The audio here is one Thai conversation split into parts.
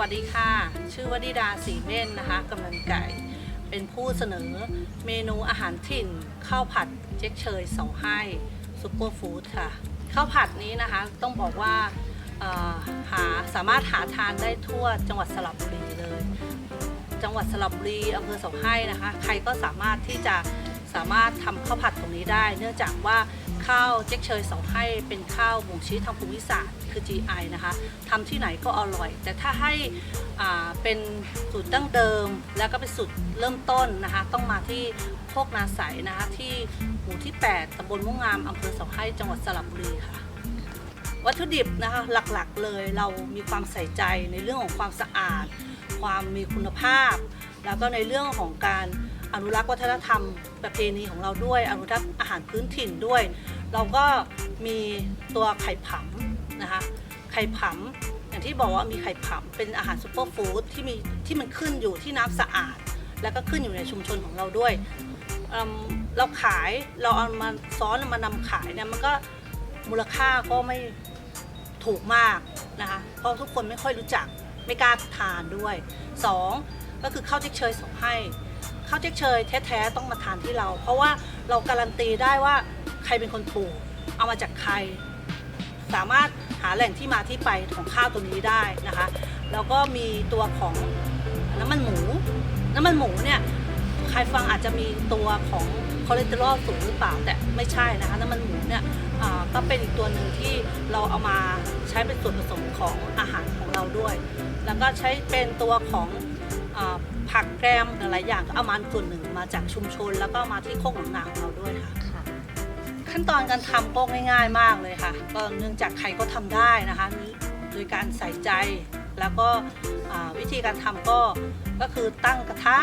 สวัสดีค่ะ ชื่อวดิดาสีเม่นนะคะกำนันไก่ เป็นผู้เสนอเมนูอาหารถิ่นข้าวผัดเจ๊กเชยเสาให้ซุปเปอร์ฟู้ดค่ะข้าวผัดนี้นะคะต้องบอกว่าหาสามารถหาทานได้ทั่วจังหวัดสระบุรีเลย จังหวัดสระบุรีอำเภอเสาให้นะคะ ใครก็สามารถที่จะ สามารถทำข้าวผัดตรงนี้ได้ เนื่องจากว่าข้าวเจ๊กเชยเสาให้เป็นข้าวบ่งชี้ทางภูมิศาสตร์คือ GI นะคะทำที่ไหนก็อร่อย แต่ถ้าให้อ่าเป็นสูตรดั้งเดิม แล้วก็เป็นสูตรเริ่มต้นนะคะ ต้องมาที่โคกนาใสนะคะ ที่หมู่ที่ 8ตำบลม่วงงามอำเภอเสาให้จังหวัดสระบุรีค่ะวัตถุดิบนะคะหลักๆเลยเรามีความใส่ใจในเรื่องของความสะอาด ความมีคุณภาพ แล้วก็ในเรื่องของการ อนุรักษ์วัฒนธรรมประเพณีของเราด้วย อนุรักษ์อาหารพื้นถิ่นด้วย เราก็มีตัวไข่ผำนะคะไข่ผำอย่างที่บอกว่ามีไข่ผำเป็นอาหารซูเปอร์ฟู้ดที่มีที่มันขึ้นอยู่ที่น้ำสะอาด แล้วก็ขึ้นอยู่ในชุมชนของเราด้วยเเราขายเราเอามาซ้อนมานำขายเนี่ยมันก็มูลค่าก็ไม่ถูกมากนะคะเพราะทุกคนไม่ค่อยรู้จักไม่กล้าทานด้วยสองก็คือข้าวเจ๊กเชยสองให้ ข้าวเจ๊กเชยแท้ๆต้องมาทานที่เรา เพราะว่าเราการันตีได้ว่าใครเป็นคนปลูกเอามาจากใคร สามารถหาแหล่งที่มาที่ไปของข้าวตัวนี้ได้นะคะ แล้วก็มีตัวของน้ำมันหมู น้ำมันหมูเนี่ยใครฟังอาจจะมีตัวของคอเลสเตอรอลสูงหรือเปล่าแต่ไม่ใช่นะคะน้ำมันหมูเนี่ยก็เป็นอีกตัวหนึ่งที่เราเอามาใช้เป็นส่วนผสมของอาหารของเราด้วย แล้วก็ใช้เป็นตัวของ ผักแกรมหลายๆอย่างก็เอามาส่วนหนึ่งมาจากชุมชน แล้วก็มาที่โคกหนองนาของเราด้วยค่ะค่ะขั้นตอนการทำก็ง่ายๆมากเลยค่ะ ก็เนื่องจากใครก็ทำได้นะคะโดยการใส่ใจแล้วก็อ่าวิธีการทำก็ก็คือตั้งกระทะ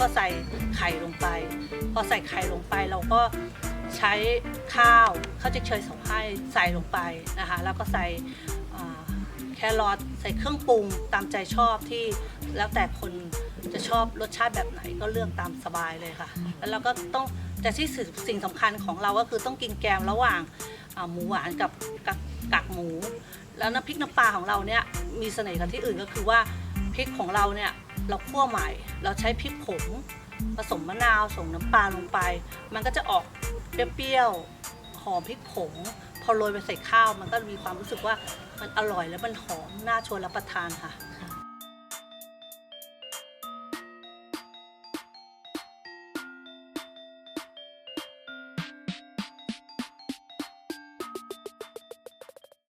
ก็ใส่ไข่ลงไป พอใส่ไข่ลงไปเราก็ใช้ข้าวข้าวเจ๊กเชยสองให้ใส่ลงไปนะคะแล้วก็ใส่อ่า แครอทใส่เครื่องปรุงตามใจชอบที่แล้วแต่คน จะชอบรสชาติแบบไหนก็เลือกตามสบายเลยค่ะ แล้วเราก็ต้องแต่ที่สิ่งสิ่งสำคัญของเราก็คือต้องกินแกมระหว่างหมูหวานกับกับกากหมู แล้วน้ำพริกน้ำปลาของเราเนี่ยมีเสน่ห์กับที่อื่นก็คือว่าพริกของเราเนี่ยเราคั่วใหม่ เราใช้พริกผงผสมมะนาวส่งน้ำปลาลงไป มันก็จะออกเปรี้ยวๆหอมพริกผง พอโรยไปใส่ข้าว มันก็มีความรู้สึกว่ามันอร่อยและมันหอมน่าชวนรับประทานค่ะ